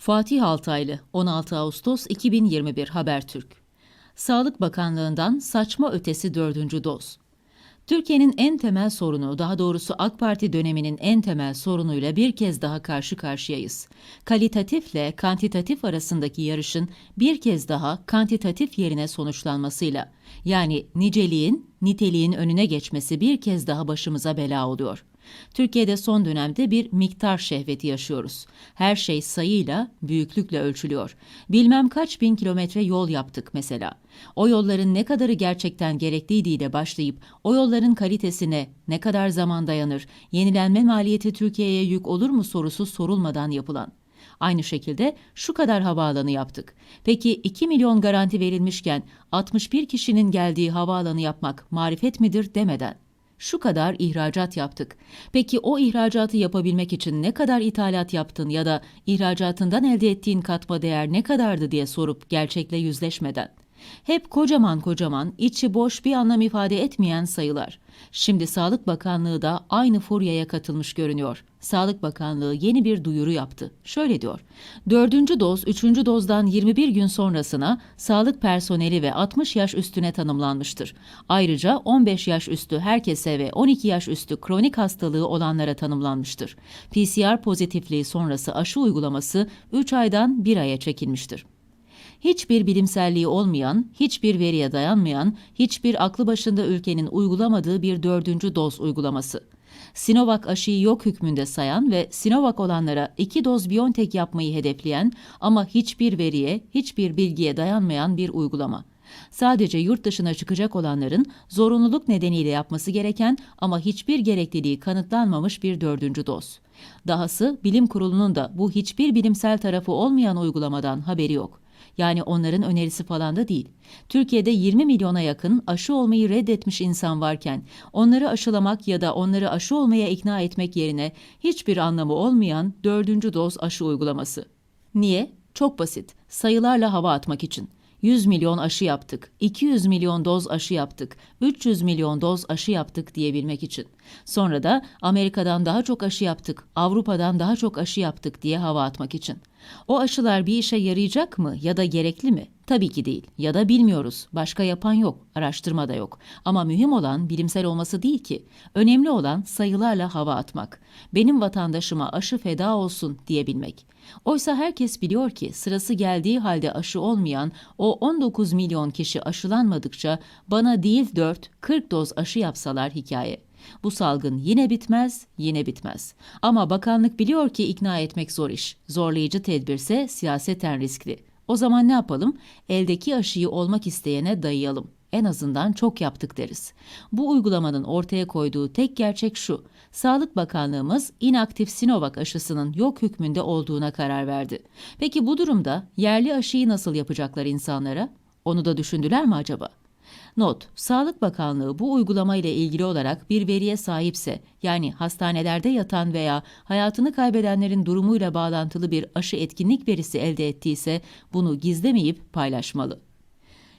Fatih Altaylı 16 Ağustos 2021 Habertürk Sağlık Bakanlığı'ndan saçma ötesi dördüncü doz. Türkiye'nin en temel sorunu, daha doğrusu AK Parti döneminin en temel sorunuyla bir kez daha karşı karşıyayız. Kalitatifle kantitatif arasındaki yarışın bir kez daha kantitatif yerine sonuçlanmasıyla, yani niceliğin niteliğin önüne geçmesi bir kez daha başımıza bela oluyor. Türkiye'de son dönemde bir miktar şehveti yaşıyoruz. Her şey sayıyla, büyüklükle ölçülüyor. Bilmem kaç bin kilometre yol yaptık mesela. O yolların ne kadarı gerçekten gerekliydiğiyle başlayıp o yolların kalitesine ne kadar zaman dayanır, yenilenme maliyeti Türkiye'ye yük olur mu sorusu sorulmadan yapılan. Aynı şekilde şu kadar havaalanı yaptık. Peki 2 milyon garanti verilmişken 61 kişinin geldiği havaalanı yapmak marifet midir demeden şu kadar ihracat yaptık. Peki o ihracatı yapabilmek için ne kadar ithalat yaptın ya da ihracatından elde ettiğin katma değer ne kadardı diye sorup gerçekle yüzleşmeden. Hep kocaman kocaman, içi boş bir anlam ifade etmeyen sayılar. Şimdi Sağlık Bakanlığı da aynı furyaya katılmış görünüyor. Sağlık Bakanlığı yeni bir duyuru yaptı. Şöyle diyor. Dördüncü doz, üçüncü dozdan 21 gün sonrasına sağlık personeli ve 60 yaş üstüne tanımlanmıştır. Ayrıca 15 yaş üstü herkese ve 12 yaş üstü kronik hastalığı olanlara tanımlanmıştır. PCR pozitifliği sonrası aşı uygulaması 3 aydan 1 aya çekilmiştir hiçbir bilimselliği olmayan, hiçbir veriye dayanmayan, hiçbir aklı başında ülkenin uygulamadığı bir dördüncü doz uygulaması. Sinovac aşıyı yok hükmünde sayan ve Sinovac olanlara iki doz Biontech yapmayı hedefleyen ama hiçbir veriye, hiçbir bilgiye dayanmayan bir uygulama. Sadece yurt dışına çıkacak olanların zorunluluk nedeniyle yapması gereken ama hiçbir gerekliliği kanıtlanmamış bir dördüncü doz. Dahası bilim kurulunun da bu hiçbir bilimsel tarafı olmayan uygulamadan haberi yok. Yani onların önerisi falan da değil. Türkiye'de 20 milyona yakın aşı olmayı reddetmiş insan varken onları aşılamak ya da onları aşı olmaya ikna etmek yerine hiçbir anlamı olmayan dördüncü doz aşı uygulaması. Niye? Çok basit. Sayılarla hava atmak için. 100 milyon aşı yaptık, 200 milyon doz aşı yaptık, 300 milyon doz aşı yaptık diyebilmek için. Sonra da Amerika'dan daha çok aşı yaptık, Avrupa'dan daha çok aşı yaptık diye hava atmak için. O aşılar bir işe yarayacak mı ya da gerekli mi? Tabii ki değil ya da bilmiyoruz. Başka yapan yok, araştırma da yok. Ama mühim olan bilimsel olması değil ki. Önemli olan sayılarla hava atmak. Benim vatandaşıma aşı feda olsun diyebilmek. Oysa herkes biliyor ki sırası geldiği halde aşı olmayan o 19 milyon kişi aşılanmadıkça bana değil 4, 40 doz aşı yapsalar hikaye. Bu salgın yine bitmez, yine bitmez. Ama bakanlık biliyor ki ikna etmek zor iş. Zorlayıcı tedbirse siyaseten riskli. O zaman ne yapalım? Eldeki aşıyı olmak isteyene dayayalım. En azından çok yaptık deriz. Bu uygulamanın ortaya koyduğu tek gerçek şu. Sağlık Bakanlığımız inaktif Sinovac aşısının yok hükmünde olduğuna karar verdi. Peki bu durumda yerli aşıyı nasıl yapacaklar insanlara? Onu da düşündüler mi acaba? Not, Sağlık Bakanlığı bu uygulama ile ilgili olarak bir veriye sahipse, yani hastanelerde yatan veya hayatını kaybedenlerin durumuyla bağlantılı bir aşı etkinlik verisi elde ettiyse bunu gizlemeyip paylaşmalı.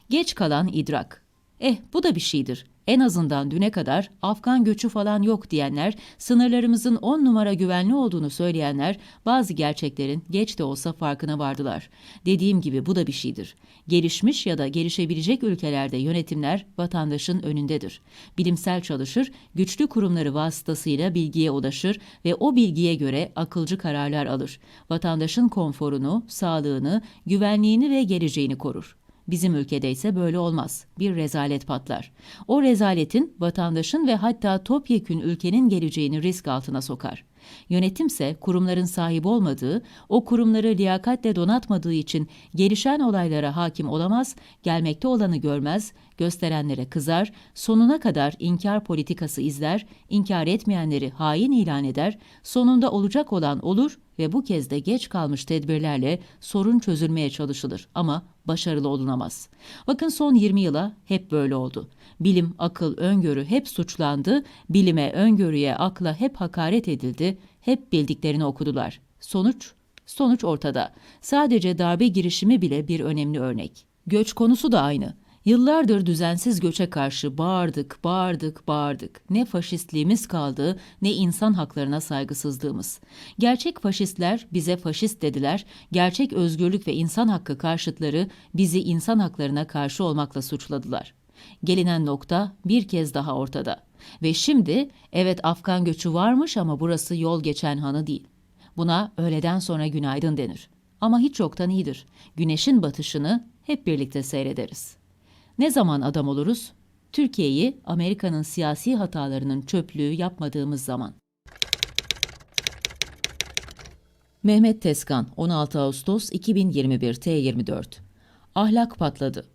Geç kalan idrak. Eh bu da bir şeydir. En azından düne kadar Afgan göçü falan yok diyenler, sınırlarımızın on numara güvenli olduğunu söyleyenler bazı gerçeklerin geç de olsa farkına vardılar. Dediğim gibi bu da bir şeydir. Gelişmiş ya da gelişebilecek ülkelerde yönetimler vatandaşın önündedir. Bilimsel çalışır, güçlü kurumları vasıtasıyla bilgiye ulaşır ve o bilgiye göre akılcı kararlar alır. Vatandaşın konforunu, sağlığını, güvenliğini ve geleceğini korur. Bizim ülkede ise böyle olmaz. Bir rezalet patlar. O rezaletin vatandaşın ve hatta topyekün ülkenin geleceğini risk altına sokar. Yönetimse kurumların sahip olmadığı, o kurumları liyakatle donatmadığı için gelişen olaylara hakim olamaz, gelmekte olanı görmez, gösterenlere kızar, sonuna kadar inkar politikası izler, inkar etmeyenleri hain ilan eder, sonunda olacak olan olur ve bu kez de geç kalmış tedbirlerle sorun çözülmeye çalışılır ama başarılı olunamaz. Bakın son 20 yıla hep böyle oldu. Bilim, akıl, öngörü hep suçlandı, bilime, öngörüye, akla hep hakaret edildi, hep bildiklerini okudular. Sonuç? Sonuç ortada. Sadece darbe girişimi bile bir önemli örnek. Göç konusu da aynı. Yıllardır düzensiz göçe karşı bağırdık, bağırdık, bağırdık. Ne faşistliğimiz kaldı, ne insan haklarına saygısızlığımız. Gerçek faşistler bize faşist dediler, gerçek özgürlük ve insan hakkı karşıtları bizi insan haklarına karşı olmakla suçladılar. Gelinen nokta bir kez daha ortada. Ve şimdi evet Afgan göçü varmış ama burası yol geçen hanı değil. Buna öğleden sonra günaydın denir. Ama hiç yoktan iyidir. Güneşin batışını hep birlikte seyrederiz. Ne zaman adam oluruz? Türkiye'yi Amerika'nın siyasi hatalarının çöplüğü yapmadığımız zaman. Mehmet Teskan 16 Ağustos 2021 T24 Ahlak patladı.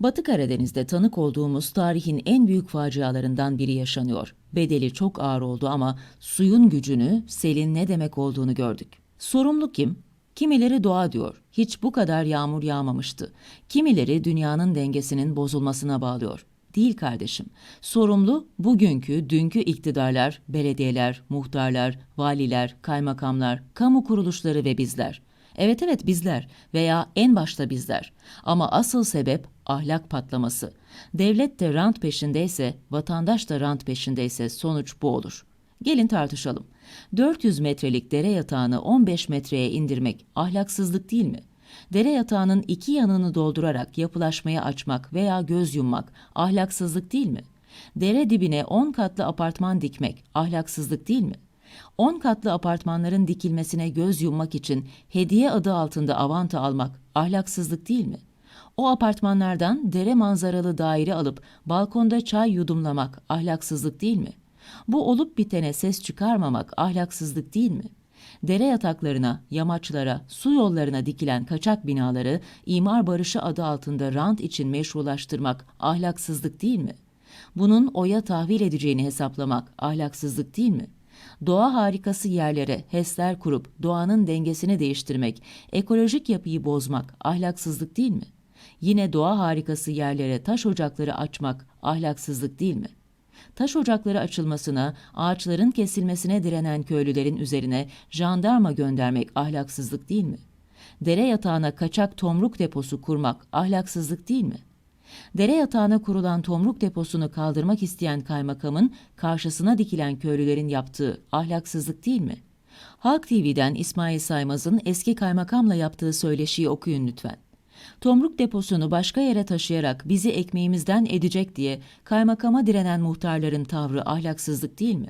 Batı Karadeniz'de tanık olduğumuz tarihin en büyük facialarından biri yaşanıyor. Bedeli çok ağır oldu ama suyun gücünü, selin ne demek olduğunu gördük. Sorumlu kim? Kimileri doğa diyor. Hiç bu kadar yağmur yağmamıştı. Kimileri dünyanın dengesinin bozulmasına bağlıyor. Değil kardeşim. Sorumlu bugünkü, dünkü iktidarlar, belediyeler, muhtarlar, valiler, kaymakamlar, kamu kuruluşları ve bizler. Evet evet bizler veya en başta bizler. Ama asıl sebep ahlak patlaması. Devlet de rant peşindeyse, vatandaş da rant peşindeyse sonuç bu olur. Gelin tartışalım. 400 metrelik dere yatağını 15 metreye indirmek ahlaksızlık değil mi? Dere yatağının iki yanını doldurarak yapılaşmaya açmak veya göz yummak ahlaksızlık değil mi? Dere dibine 10 katlı apartman dikmek ahlaksızlık değil mi? 10 katlı apartmanların dikilmesine göz yummak için hediye adı altında avanta almak ahlaksızlık değil mi? O apartmanlardan dere manzaralı daire alıp balkonda çay yudumlamak ahlaksızlık değil mi? Bu olup bitene ses çıkarmamak ahlaksızlık değil mi? Dere yataklarına, yamaçlara, su yollarına dikilen kaçak binaları imar barışı adı altında rant için meşrulaştırmak ahlaksızlık değil mi? Bunun oya tahvil edeceğini hesaplamak ahlaksızlık değil mi? Doğa harikası yerlere HES'ler kurup doğanın dengesini değiştirmek, ekolojik yapıyı bozmak ahlaksızlık değil mi? Yine doğa harikası yerlere taş ocakları açmak ahlaksızlık değil mi? Taş ocakları açılmasına, ağaçların kesilmesine direnen köylülerin üzerine jandarma göndermek ahlaksızlık değil mi? Dere yatağına kaçak tomruk deposu kurmak ahlaksızlık değil mi? Dere yatağına kurulan tomruk deposunu kaldırmak isteyen kaymakamın karşısına dikilen köylülerin yaptığı ahlaksızlık değil mi? Halk TV'den İsmail Saymaz'ın eski kaymakamla yaptığı söyleşiyi okuyun lütfen. Tomruk deposunu başka yere taşıyarak bizi ekmeğimizden edecek diye kaymakama direnen muhtarların tavrı ahlaksızlık değil mi?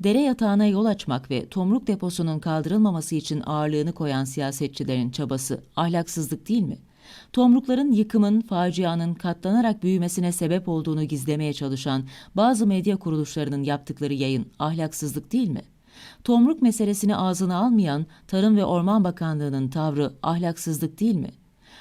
Dere yatağına yol açmak ve tomruk deposunun kaldırılmaması için ağırlığını koyan siyasetçilerin çabası ahlaksızlık değil mi? Tomrukların yıkımın, facianın katlanarak büyümesine sebep olduğunu gizlemeye çalışan bazı medya kuruluşlarının yaptıkları yayın ahlaksızlık değil mi? Tomruk meselesini ağzına almayan Tarım ve Orman Bakanlığı'nın tavrı ahlaksızlık değil mi?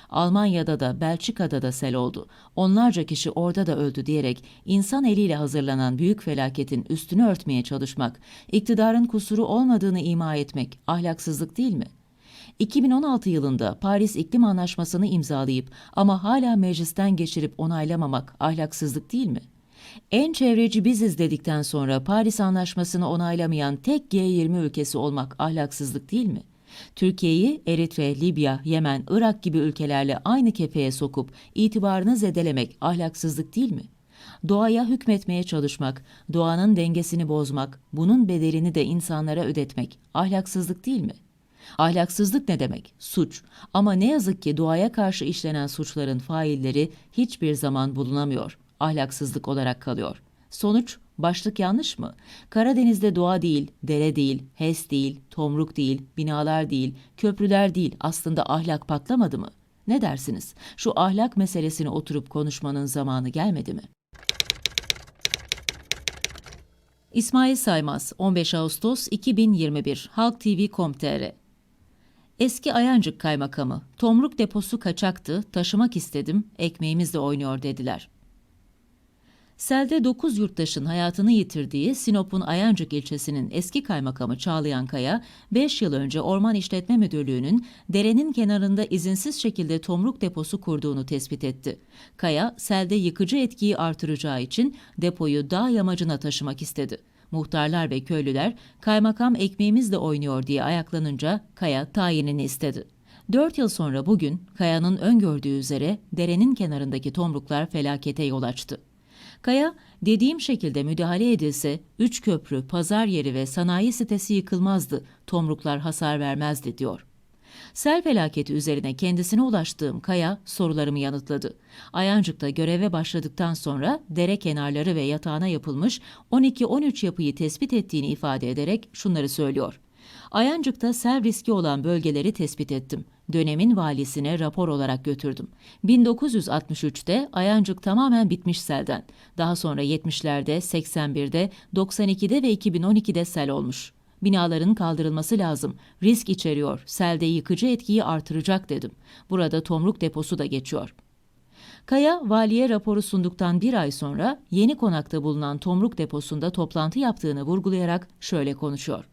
Almanya'da da Belçika'da da sel oldu. Onlarca kişi orada da öldü diyerek insan eliyle hazırlanan büyük felaketin üstünü örtmeye çalışmak, iktidarın kusuru olmadığını ima etmek ahlaksızlık değil mi? 2016 yılında Paris İklim Anlaşması'nı imzalayıp ama hala meclisten geçirip onaylamamak ahlaksızlık değil mi? En çevreci biziz dedikten sonra Paris Anlaşması'nı onaylamayan tek G20 ülkesi olmak ahlaksızlık değil mi? Türkiye'yi Eritre, Libya, Yemen, Irak gibi ülkelerle aynı kefeye sokup itibarını zedelemek ahlaksızlık değil mi? Doğaya hükmetmeye çalışmak, doğanın dengesini bozmak, bunun bedelini de insanlara ödetmek ahlaksızlık değil mi? Ahlaksızlık ne demek? Suç. Ama ne yazık ki doğaya karşı işlenen suçların failleri hiçbir zaman bulunamıyor. Ahlaksızlık olarak kalıyor. Sonuç Başlık yanlış mı? Karadeniz'de doğa değil, dere değil, HES değil, tomruk değil, binalar değil, köprüler değil aslında ahlak patlamadı mı? Ne dersiniz? Şu ahlak meselesini oturup konuşmanın zamanı gelmedi mi? İsmail Saymaz 15 Ağustos 2021 Halk TV.com.tr Eski Ayancık Kaymakamı, Tomruk deposu kaçaktı, taşımak istedim, ekmeğimizle oynuyor dediler. Selde 9 yurttaşın hayatını yitirdiği Sinop'un Ayancık ilçesinin eski kaymakamı Çağlayan Kaya, 5 yıl önce Orman İşletme Müdürlüğü'nün derenin kenarında izinsiz şekilde tomruk deposu kurduğunu tespit etti. Kaya, selde yıkıcı etkiyi artıracağı için depoyu dağ yamacına taşımak istedi. Muhtarlar ve köylüler kaymakam ekmeğimizle oynuyor diye ayaklanınca Kaya tayinini istedi. Dört yıl sonra bugün Kaya'nın öngördüğü üzere derenin kenarındaki tomruklar felakete yol açtı. Kaya, dediğim şekilde müdahale edilse üç köprü, pazar yeri ve sanayi sitesi yıkılmazdı, tomruklar hasar vermezdi diyor. Sel felaketi üzerine kendisine ulaştığım Kaya sorularımı yanıtladı. Ayancık'ta göreve başladıktan sonra dere kenarları ve yatağına yapılmış 12-13 yapıyı tespit ettiğini ifade ederek şunları söylüyor. Ayancık'ta sel riski olan bölgeleri tespit ettim. Dönemin valisine rapor olarak götürdüm. 1963'te Ayancık tamamen bitmiş selden. Daha sonra 70'lerde, 81'de, 92'de ve 2012'de sel olmuş. Binaların kaldırılması lazım. Risk içeriyor. Selde yıkıcı etkiyi artıracak dedim. Burada tomruk deposu da geçiyor. Kaya, valiye raporu sunduktan bir ay sonra yeni konakta bulunan tomruk deposunda toplantı yaptığını vurgulayarak şöyle konuşuyor.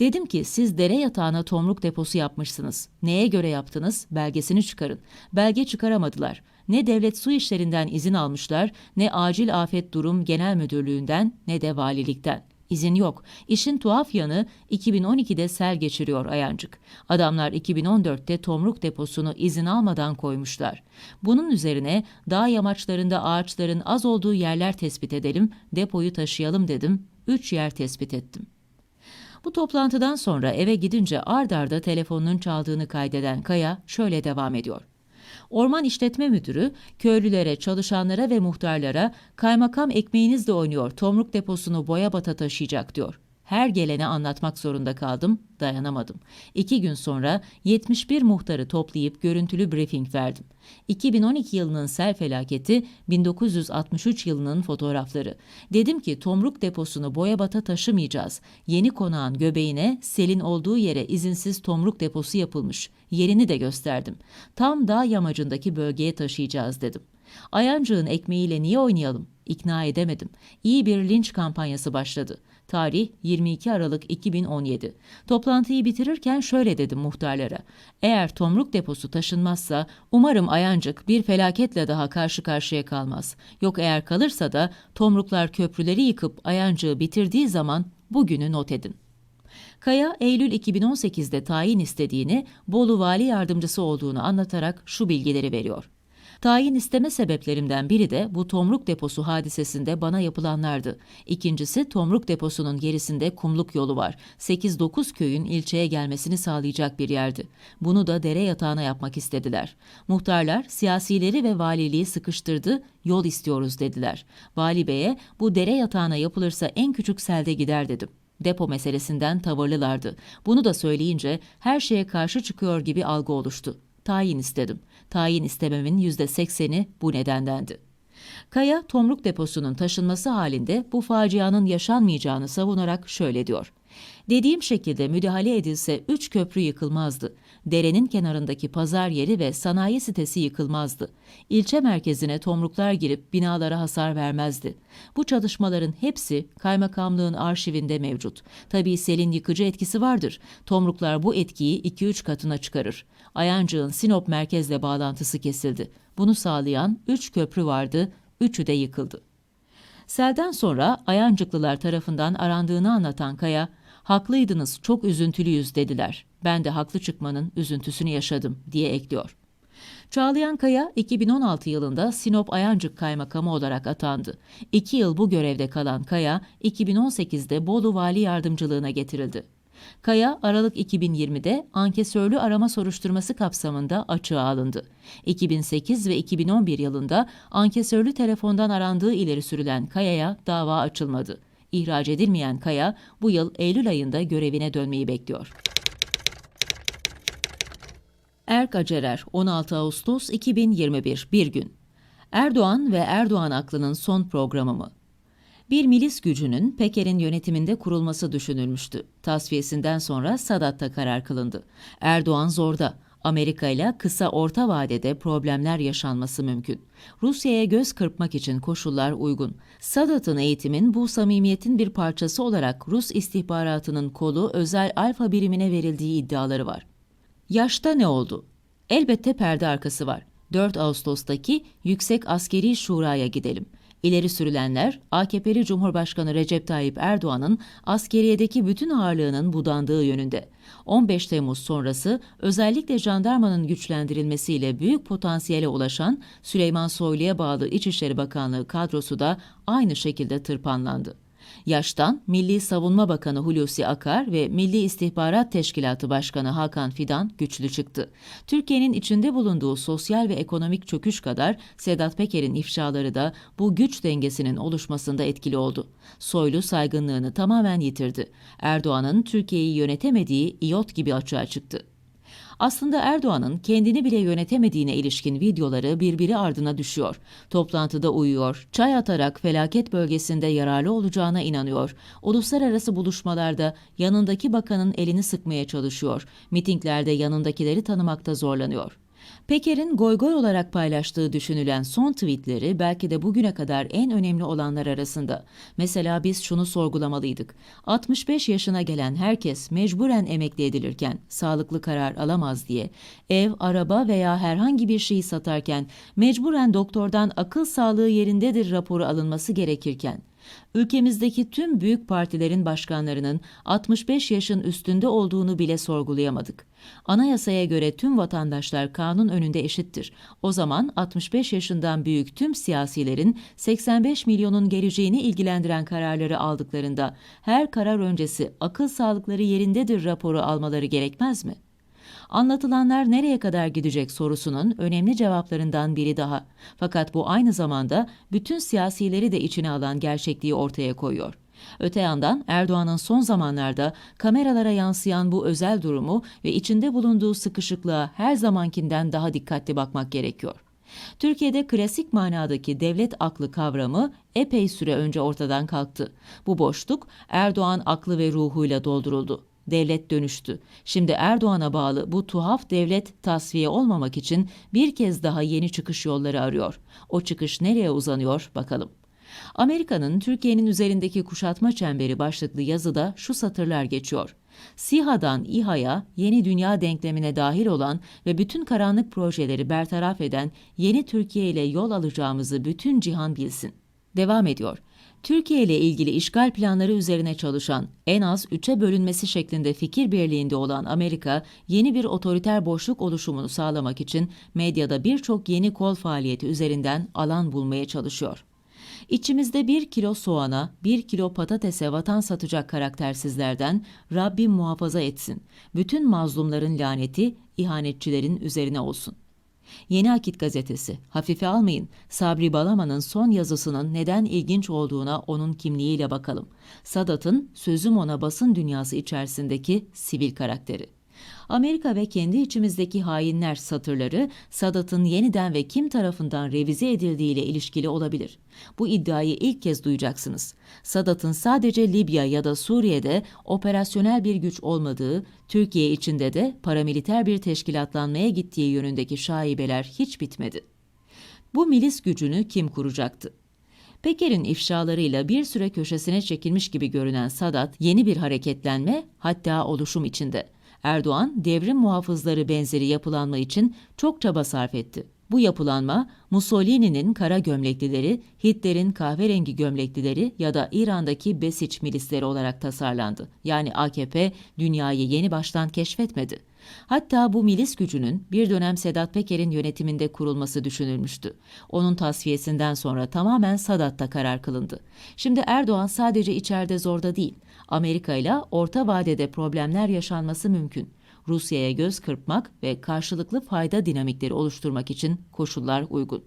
Dedim ki siz dere yatağına tomruk deposu yapmışsınız. Neye göre yaptınız? Belgesini çıkarın. Belge çıkaramadılar. Ne devlet su işlerinden izin almışlar, ne acil afet durum genel müdürlüğünden ne de valilikten. İzin yok. İşin tuhaf yanı 2012'de sel geçiriyor Ayancık. Adamlar 2014'te tomruk deposunu izin almadan koymuşlar. Bunun üzerine dağ yamaçlarında ağaçların az olduğu yerler tespit edelim, depoyu taşıyalım dedim. Üç yer tespit ettim. Bu toplantıdan sonra eve gidince ard arda telefonunun çaldığını kaydeden Kaya şöyle devam ediyor. Orman İşletme Müdürü köylülere, çalışanlara ve muhtarlara kaymakam ekmeğiniz de oynuyor, tomruk deposunu boya bata taşıyacak diyor. Her gelene anlatmak zorunda kaldım, dayanamadım. İki gün sonra 71 muhtarı toplayıp görüntülü briefing verdim. 2012 yılının sel felaketi, 1963 yılının fotoğrafları. Dedim ki tomruk deposunu boyabata taşımayacağız. Yeni konağın göbeğine selin olduğu yere izinsiz tomruk deposu yapılmış. Yerini de gösterdim. Tam dağ yamacındaki bölgeye taşıyacağız dedim. Ayancığın ekmeğiyle niye oynayalım? İkna edemedim. İyi bir linç kampanyası başladı. Tarih 22 Aralık 2017. Toplantıyı bitirirken şöyle dedim muhtarlara. Eğer tomruk deposu taşınmazsa umarım Ayancık bir felaketle daha karşı karşıya kalmaz. Yok eğer kalırsa da tomruklar köprüleri yıkıp Ayancığı bitirdiği zaman bugünü not edin. Kaya, Eylül 2018'de tayin istediğini, Bolu Vali Yardımcısı olduğunu anlatarak şu bilgileri veriyor. Tayin isteme sebeplerimden biri de bu tomruk deposu hadisesinde bana yapılanlardı. İkincisi tomruk deposunun gerisinde kumluk yolu var. 8-9 köyün ilçeye gelmesini sağlayacak bir yerdi. Bunu da dere yatağına yapmak istediler. Muhtarlar siyasileri ve valiliği sıkıştırdı, yol istiyoruz dediler. Vali Bey'e bu dere yatağına yapılırsa en küçük selde gider dedim. Depo meselesinden tavırlılardı. Bunu da söyleyince her şeye karşı çıkıyor gibi algı oluştu. Tayin istedim. Tayin istememin yüzde sekseni bu nedendendi. Kaya, tomruk deposunun taşınması halinde bu facianın yaşanmayacağını savunarak şöyle diyor. Dediğim şekilde müdahale edilse üç köprü yıkılmazdı. Derenin kenarındaki pazar yeri ve sanayi sitesi yıkılmazdı. İlçe merkezine tomruklar girip binalara hasar vermezdi. Bu çalışmaların hepsi kaymakamlığın arşivinde mevcut. Tabii selin yıkıcı etkisi vardır. Tomruklar bu etkiyi 2-3 katına çıkarır. Ayancık'ın Sinop merkezle bağlantısı kesildi. Bunu sağlayan 3 köprü vardı, üçü de yıkıldı. Selden sonra Ayancıklılar tarafından arandığını anlatan Kaya, haklıydınız çok üzüntülüyüz dediler. Ben de haklı çıkmanın üzüntüsünü yaşadım diye ekliyor. Çağlayan Kaya 2016 yılında Sinop Ayancık Kaymakamı olarak atandı. İki yıl bu görevde kalan Kaya 2018'de Bolu Vali Yardımcılığına getirildi. Kaya, Aralık 2020'de ankesörlü arama soruşturması kapsamında açığa alındı. 2008 ve 2011 yılında ankesörlü telefondan arandığı ileri sürülen Kaya'ya dava açılmadı. İhraç edilmeyen Kaya, bu yıl Eylül ayında görevine dönmeyi bekliyor. Erk Acerer, 16 Ağustos 2021, bir gün. Erdoğan ve Erdoğan aklının son programı mı? Bir milis gücünün Peker'in yönetiminde kurulması düşünülmüştü. Tasfiyesinden sonra Sadat'ta karar kılındı. Erdoğan zorda. Amerika ile kısa orta vadede problemler yaşanması mümkün. Rusya'ya göz kırpmak için koşullar uygun. Sadat'ın eğitimin bu samimiyetin bir parçası olarak Rus istihbaratının kolu özel alfa birimine verildiği iddiaları var. Yaşta ne oldu? Elbette perde arkası var. 4 Ağustos'taki Yüksek Askeri Şura'ya gidelim. İleri sürülenler, AKP'li Cumhurbaşkanı Recep Tayyip Erdoğan'ın askeriyedeki bütün ağırlığının budandığı yönünde. 15 Temmuz sonrası özellikle jandarmanın güçlendirilmesiyle büyük potansiyele ulaşan Süleyman Soylu'ya bağlı İçişleri Bakanlığı kadrosu da aynı şekilde tırpanlandı. Yaştan Milli Savunma Bakanı Hulusi Akar ve Milli İstihbarat Teşkilatı Başkanı Hakan Fidan güçlü çıktı. Türkiye'nin içinde bulunduğu sosyal ve ekonomik çöküş kadar Sedat Peker'in ifşaları da bu güç dengesinin oluşmasında etkili oldu. Soylu saygınlığını tamamen yitirdi. Erdoğan'ın Türkiye'yi yönetemediği iot gibi açığa çıktı. Aslında Erdoğan'ın kendini bile yönetemediğine ilişkin videoları birbiri ardına düşüyor. Toplantıda uyuyor, çay atarak felaket bölgesinde yararlı olacağına inanıyor. Uluslararası buluşmalarda yanındaki bakanın elini sıkmaya çalışıyor. Mitinglerde yanındakileri tanımakta zorlanıyor. Peker'in goygoy olarak paylaştığı düşünülen son tweetleri belki de bugüne kadar en önemli olanlar arasında. Mesela biz şunu sorgulamalıydık. 65 yaşına gelen herkes mecburen emekli edilirken sağlıklı karar alamaz diye ev, araba veya herhangi bir şeyi satarken mecburen doktordan akıl sağlığı yerindedir raporu alınması gerekirken ülkemizdeki tüm büyük partilerin başkanlarının 65 yaşın üstünde olduğunu bile sorgulayamadık. Anayasaya göre tüm vatandaşlar kanun önünde eşittir. O zaman 65 yaşından büyük tüm siyasilerin 85 milyonun geleceğini ilgilendiren kararları aldıklarında her karar öncesi akıl sağlıkları yerindedir raporu almaları gerekmez mi? Anlatılanlar nereye kadar gidecek sorusunun önemli cevaplarından biri daha. Fakat bu aynı zamanda bütün siyasileri de içine alan gerçekliği ortaya koyuyor. Öte yandan Erdoğan'ın son zamanlarda kameralara yansıyan bu özel durumu ve içinde bulunduğu sıkışıklığa her zamankinden daha dikkatli bakmak gerekiyor. Türkiye'de klasik manadaki devlet aklı kavramı epey süre önce ortadan kalktı. Bu boşluk Erdoğan aklı ve ruhuyla dolduruldu devlet dönüştü. Şimdi Erdoğan'a bağlı bu tuhaf devlet tasfiye olmamak için bir kez daha yeni çıkış yolları arıyor. O çıkış nereye uzanıyor bakalım. Amerika'nın Türkiye'nin üzerindeki kuşatma çemberi başlıklı yazıda şu satırlar geçiyor. SİHA'dan İHA'ya yeni dünya denklemine dahil olan ve bütün karanlık projeleri bertaraf eden yeni Türkiye ile yol alacağımızı bütün cihan bilsin. Devam ediyor. Türkiye ile ilgili işgal planları üzerine çalışan, en az üçe bölünmesi şeklinde fikir birliğinde olan Amerika, yeni bir otoriter boşluk oluşumunu sağlamak için medyada birçok yeni kol faaliyeti üzerinden alan bulmaya çalışıyor. İçimizde bir kilo soğana, bir kilo patatese vatan satacak karaktersizlerden Rabbim muhafaza etsin. Bütün mazlumların laneti ihanetçilerin üzerine olsun.'' Yeni Akit gazetesi. Hafife almayın. Sabri Balaman'ın son yazısının neden ilginç olduğuna onun kimliğiyle bakalım. Sadat'ın sözüm ona basın dünyası içerisindeki sivil karakteri. Amerika ve kendi içimizdeki hainler satırları Sadat'ın yeniden ve kim tarafından revize edildiği ile ilişkili olabilir. Bu iddiayı ilk kez duyacaksınız. Sadat'ın sadece Libya ya da Suriye'de operasyonel bir güç olmadığı, Türkiye içinde de paramiliter bir teşkilatlanmaya gittiği yönündeki şaibeler hiç bitmedi. Bu milis gücünü kim kuracaktı? Peker'in ifşalarıyla bir süre köşesine çekilmiş gibi görünen Sadat yeni bir hareketlenme hatta oluşum içinde. Erdoğan devrim muhafızları benzeri yapılanma için çok çaba sarf etti. Bu yapılanma Mussolini'nin kara gömleklileri, Hitler'in kahverengi gömleklileri ya da İran'daki Besiç milisleri olarak tasarlandı. Yani AKP dünyayı yeni baştan keşfetmedi. Hatta bu milis gücünün bir dönem Sedat Peker'in yönetiminde kurulması düşünülmüştü. Onun tasfiyesinden sonra tamamen Sadat'ta karar kılındı. Şimdi Erdoğan sadece içeride zorda değil, Amerika ile orta vadede problemler yaşanması mümkün. Rusya'ya göz kırpmak ve karşılıklı fayda dinamikleri oluşturmak için koşullar uygun.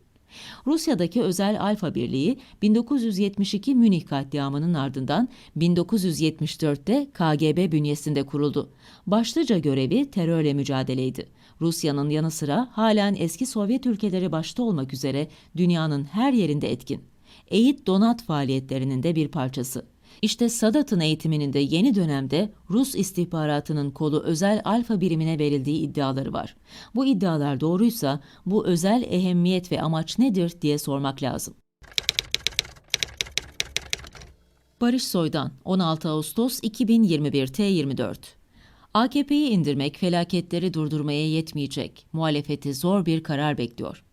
Rusya'daki özel Alfa Birliği 1972 Münih katliamının ardından 1974'te KGB bünyesinde kuruldu. Başlıca görevi terörle mücadeleydi. Rusya'nın yanı sıra halen eski Sovyet ülkeleri başta olmak üzere dünyanın her yerinde etkin. Eğit donat faaliyetlerinin de bir parçası. İşte Sadat'ın eğitiminin de yeni dönemde Rus istihbaratının kolu özel alfa birimine verildiği iddiaları var. Bu iddialar doğruysa bu özel ehemmiyet ve amaç nedir diye sormak lazım. Barış Soydan 16 Ağustos 2021 T24 AKP'yi indirmek felaketleri durdurmaya yetmeyecek. Muhalefeti zor bir karar bekliyor.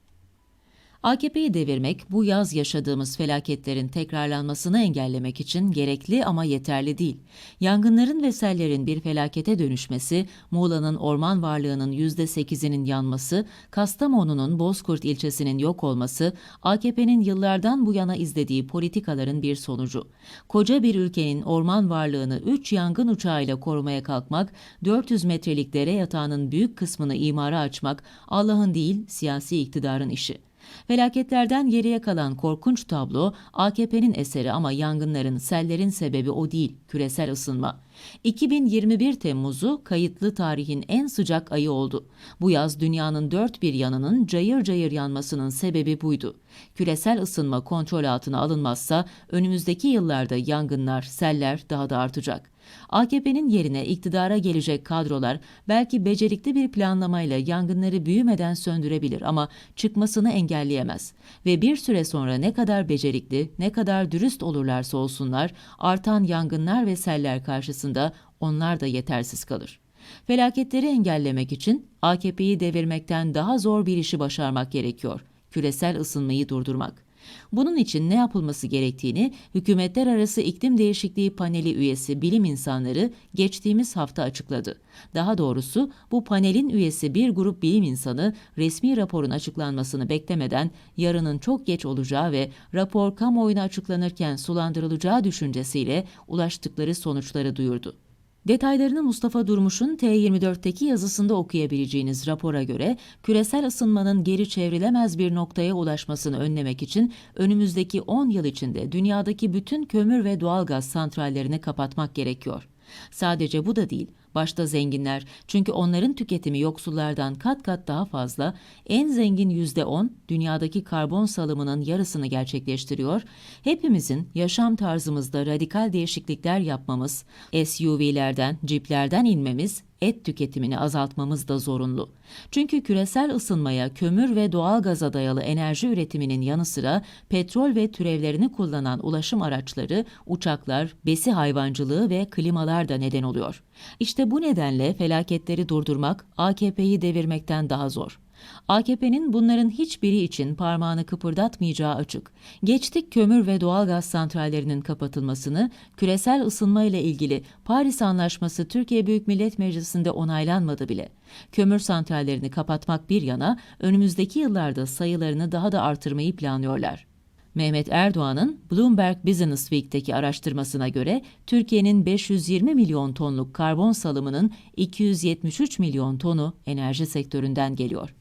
AKP'yi devirmek, bu yaz yaşadığımız felaketlerin tekrarlanmasını engellemek için gerekli ama yeterli değil. Yangınların ve sellerin bir felakete dönüşmesi, Muğla'nın orman varlığının %8'inin yanması, Kastamonu'nun Bozkurt ilçesinin yok olması, AKP'nin yıllardan bu yana izlediği politikaların bir sonucu. Koca bir ülkenin orman varlığını 3 yangın uçağıyla korumaya kalkmak, 400 metrelik dere yatağının büyük kısmını imara açmak Allah'ın değil siyasi iktidarın işi. Felaketlerden geriye kalan korkunç tablo AKP'nin eseri ama yangınların, sellerin sebebi o değil, küresel ısınma. 2021 Temmuz'u kayıtlı tarihin en sıcak ayı oldu. Bu yaz dünyanın dört bir yanının cayır cayır yanmasının sebebi buydu. Küresel ısınma kontrol altına alınmazsa önümüzdeki yıllarda yangınlar, seller daha da artacak. AKP'nin yerine iktidara gelecek kadrolar belki becerikli bir planlamayla yangınları büyümeden söndürebilir ama çıkmasını engelleyemez. Ve bir süre sonra ne kadar becerikli, ne kadar dürüst olurlarsa olsunlar, artan yangınlar ve seller karşısında onlar da yetersiz kalır. Felaketleri engellemek için AKP'yi devirmekten daha zor bir işi başarmak gerekiyor. Küresel ısınmayı durdurmak. Bunun için ne yapılması gerektiğini Hükümetler Arası İklim Değişikliği Paneli üyesi bilim insanları geçtiğimiz hafta açıkladı. Daha doğrusu bu panelin üyesi bir grup bilim insanı resmi raporun açıklanmasını beklemeden yarının çok geç olacağı ve rapor kamuoyuna açıklanırken sulandırılacağı düşüncesiyle ulaştıkları sonuçları duyurdu. Detaylarını Mustafa Durmuş'un T24'teki yazısında okuyabileceğiniz rapora göre küresel ısınmanın geri çevrilemez bir noktaya ulaşmasını önlemek için önümüzdeki 10 yıl içinde dünyadaki bütün kömür ve doğalgaz santrallerini kapatmak gerekiyor. Sadece bu da değil, başta zenginler. Çünkü onların tüketimi yoksullardan kat kat daha fazla, en zengin %10 dünyadaki karbon salımının yarısını gerçekleştiriyor, hepimizin yaşam tarzımızda radikal değişiklikler yapmamız, SUV'lerden, ciplerden inmemiz, et tüketimini azaltmamız da zorunlu. Çünkü küresel ısınmaya kömür ve doğal gaza dayalı enerji üretiminin yanı sıra petrol ve türevlerini kullanan ulaşım araçları, uçaklar, besi hayvancılığı ve klimalar da neden oluyor. İşte bu nedenle felaketleri durdurmak AKP'yi devirmekten daha zor. AKP'nin bunların hiçbiri için parmağını kıpırdatmayacağı açık. Geçtik kömür ve doğalgaz santrallerinin kapatılmasını, küresel ısınma ile ilgili Paris Anlaşması Türkiye Büyük Millet Meclisi'nde onaylanmadı bile. Kömür santrallerini kapatmak bir yana, önümüzdeki yıllarda sayılarını daha da artırmayı planlıyorlar. Mehmet Erdoğan'ın Bloomberg Business Week'teki araştırmasına göre Türkiye'nin 520 milyon tonluk karbon salımının 273 milyon tonu enerji sektöründen geliyor.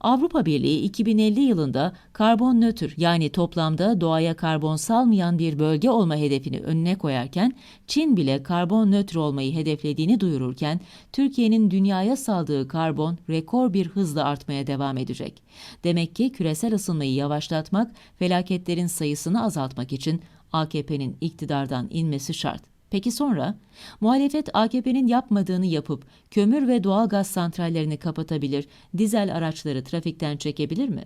Avrupa Birliği 2050 yılında karbon nötr yani toplamda doğaya karbon salmayan bir bölge olma hedefini önüne koyarken Çin bile karbon nötr olmayı hedeflediğini duyururken Türkiye'nin dünyaya saldığı karbon rekor bir hızla artmaya devam edecek. Demek ki küresel ısınmayı yavaşlatmak, felaketlerin sayısını azaltmak için AKP'nin iktidardan inmesi şart. Peki sonra? Muhalefet AKP'nin yapmadığını yapıp kömür ve doğal gaz santrallerini kapatabilir, dizel araçları trafikten çekebilir mi?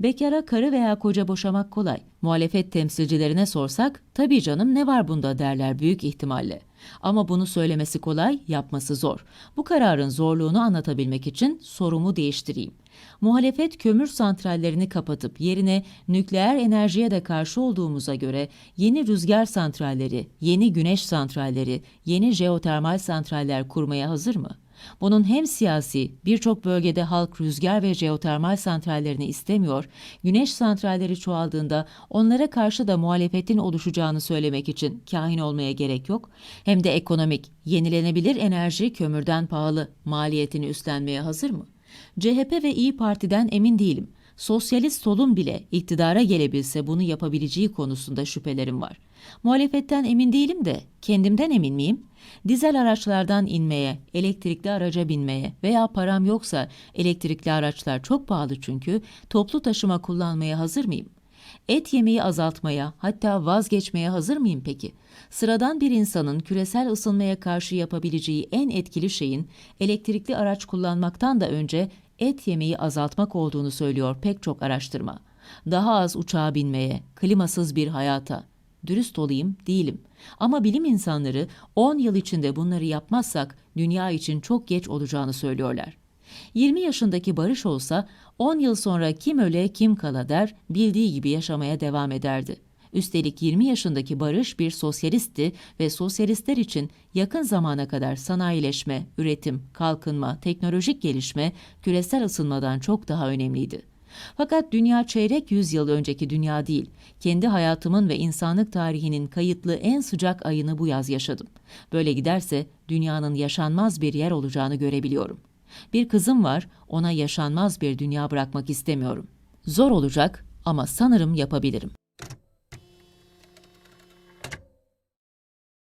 Bekara karı veya koca boşamak kolay. Muhalefet temsilcilerine sorsak, tabii canım ne var bunda derler büyük ihtimalle. Ama bunu söylemesi kolay, yapması zor. Bu kararın zorluğunu anlatabilmek için sorumu değiştireyim. Muhalefet kömür santrallerini kapatıp yerine nükleer enerjiye de karşı olduğumuza göre yeni rüzgar santralleri, yeni güneş santralleri, yeni jeotermal santraller kurmaya hazır mı? Bunun hem siyasi, birçok bölgede halk rüzgar ve jeotermal santrallerini istemiyor, güneş santralleri çoğaldığında onlara karşı da muhalefetin oluşacağını söylemek için kahin olmaya gerek yok. Hem de ekonomik, yenilenebilir enerji kömürden pahalı, maliyetini üstlenmeye hazır mı? CHP ve İyi Parti'den emin değilim. Sosyalist solun bile iktidara gelebilse bunu yapabileceği konusunda şüphelerim var. Muhalefetten emin değilim de kendimden emin miyim? Dizel araçlardan inmeye, elektrikli araca binmeye veya param yoksa elektrikli araçlar çok pahalı çünkü toplu taşıma kullanmaya hazır mıyım? Et yemeği azaltmaya, hatta vazgeçmeye hazır mıyım peki? Sıradan bir insanın küresel ısınmaya karşı yapabileceği en etkili şeyin elektrikli araç kullanmaktan da önce et yemeği azaltmak olduğunu söylüyor pek çok araştırma. Daha az uçağa binmeye, klimasız bir hayata. Dürüst olayım, değilim. Ama bilim insanları 10 yıl içinde bunları yapmazsak dünya için çok geç olacağını söylüyorlar. 20 yaşındaki Barış olsa 10 yıl sonra kim öle kim kala der, bildiği gibi yaşamaya devam ederdi. Üstelik 20 yaşındaki Barış bir sosyalistti ve sosyalistler için yakın zamana kadar sanayileşme, üretim, kalkınma, teknolojik gelişme küresel ısınmadan çok daha önemliydi. Fakat dünya çeyrek yüzyıl önceki dünya değil. Kendi hayatımın ve insanlık tarihinin kayıtlı en sıcak ayını bu yaz yaşadım. Böyle giderse dünyanın yaşanmaz bir yer olacağını görebiliyorum. Bir kızım var, ona yaşanmaz bir dünya bırakmak istemiyorum. Zor olacak ama sanırım yapabilirim.